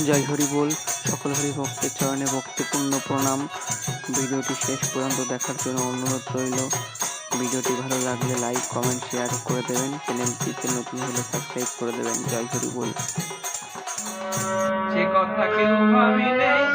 আচ্ছা, জয় হরি বল। সকল হরি ভক্তের চরণে ভক্তিপূর্ণ প্রণাম। ভিডিওটি শেষ পর্যন্ত দেখার জন্য অনুরোধ রইল। ভিডিওটি ভালো লাগলে লাইক, কমেন্ট, শেয়ার করে দেবেন। চ্যানেলটিতে নতুন হলে সাবস্ক্রাইব করে দেবেন। জয় হরি বল। যে কথা কেউ ভাবি নেই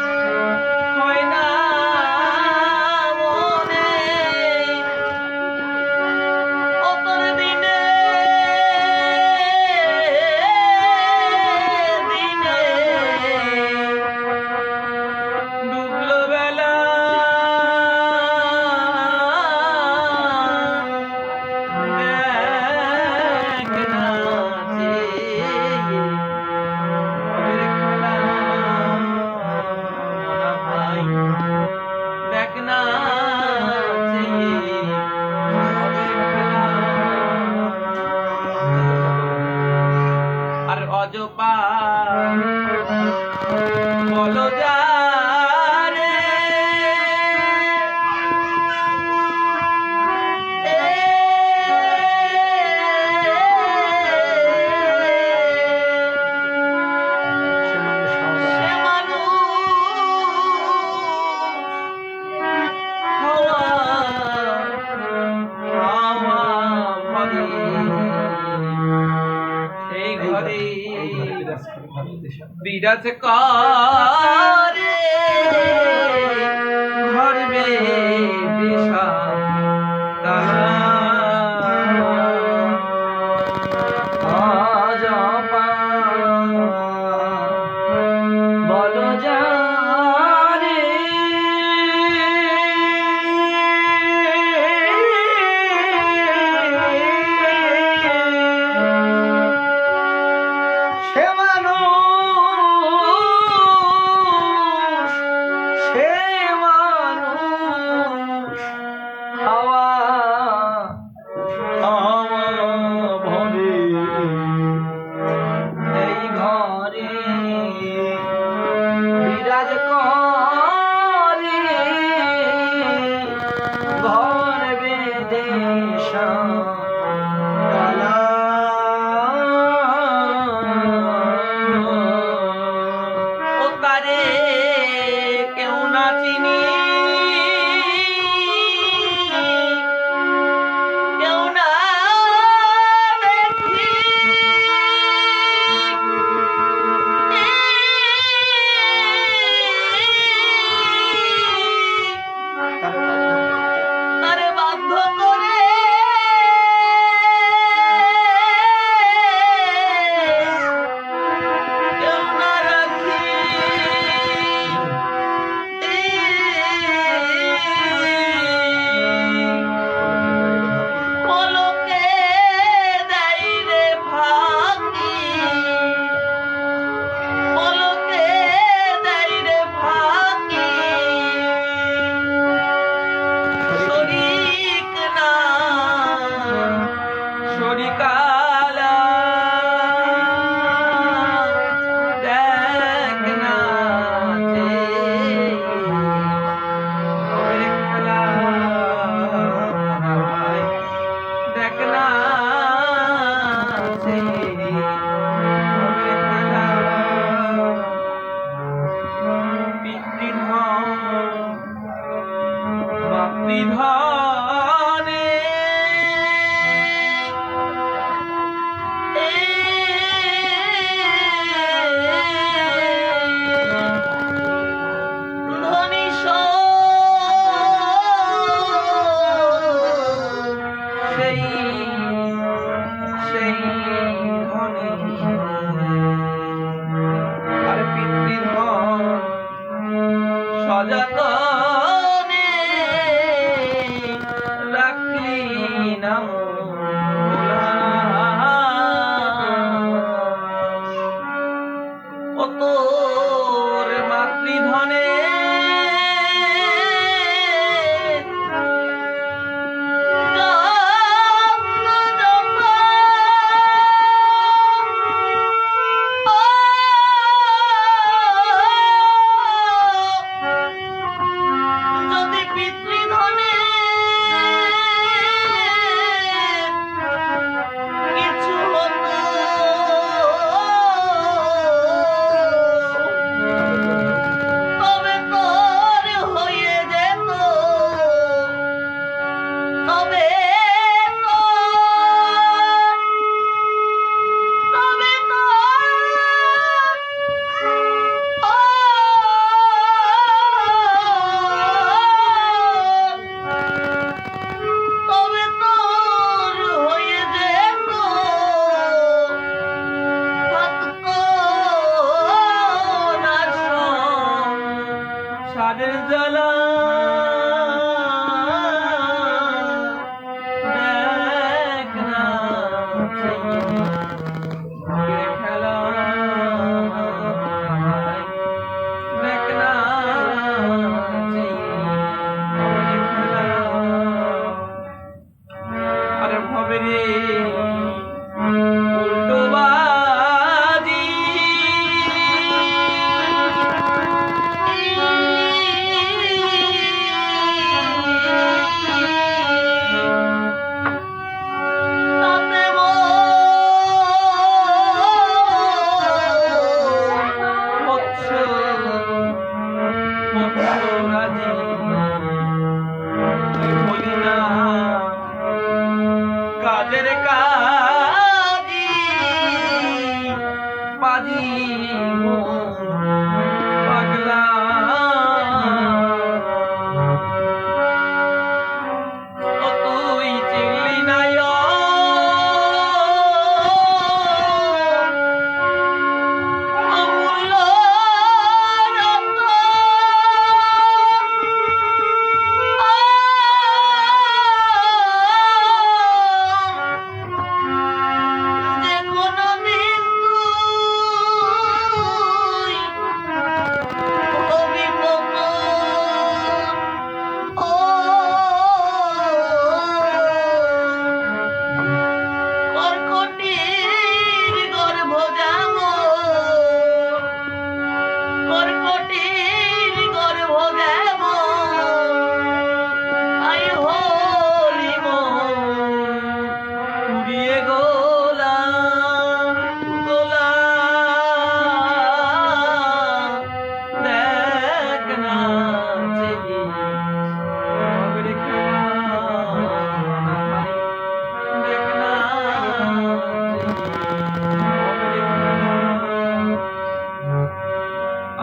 বিরাজ কর Oh.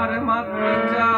Armat mother.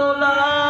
love.